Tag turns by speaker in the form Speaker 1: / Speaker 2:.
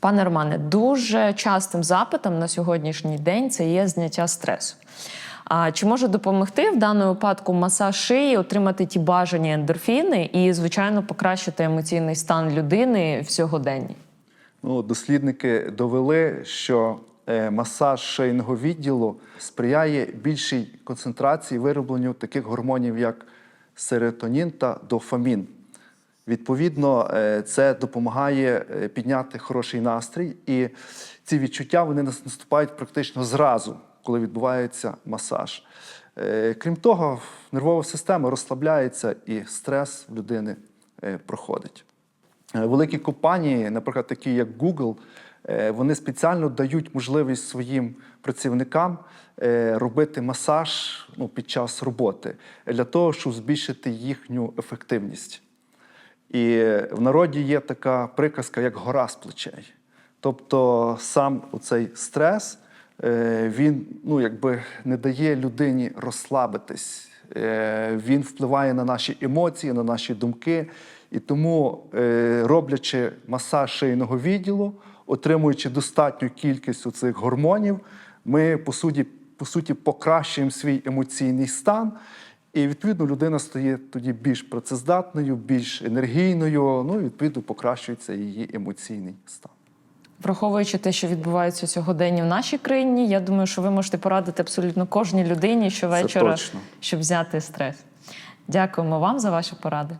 Speaker 1: Пане Романе, дуже частим запитом на сьогоднішній день це є зняття стресу. А чи може допомогти в даному випадку масаж шиї отримати ті бажані ендорфіни і, звичайно, покращити емоційний стан людини в сьогоденні?
Speaker 2: Ну, дослідники довели, що е, масаж шийного відділу сприяє більшій концентрації виробленню таких гормонів, як серотонін та дофамін. Відповідно, е, це допомагає е, підняти хороший настрій, і ці відчуття вони нас- наступають практично зразу, коли відбувається масаж. Е, Крім того, нервова система розслабляється і стрес в людини проходить. Великі компанії, наприклад, такі як Google, вони спеціально дають можливість своїм працівникам робити масаж ну, під час роботи для того, щоб збільшити їхню ефективність. І в народі є така приказка, як гора з плечей. Тобто сам цей стрес е, він ну, якби не дає людині розслабитись. Е, Він впливає на наші емоції, на наші думки. І тому, е, роблячи масаж шийного відділу, отримуючи достатню кількість цих гормонів, ми по суті, по суті покращуємо свій емоційний стан. І відповідно людина стає тоді більш працездатною, більш енергійною. Ну і відповідно покращується її емоційний стан.
Speaker 1: Враховуючи те, що відбувається сьогодення в нашій країні, я думаю, що ви можете порадити абсолютно кожній людині щовечора, щоб взяти стрес. Дякуємо вам за ваші поради.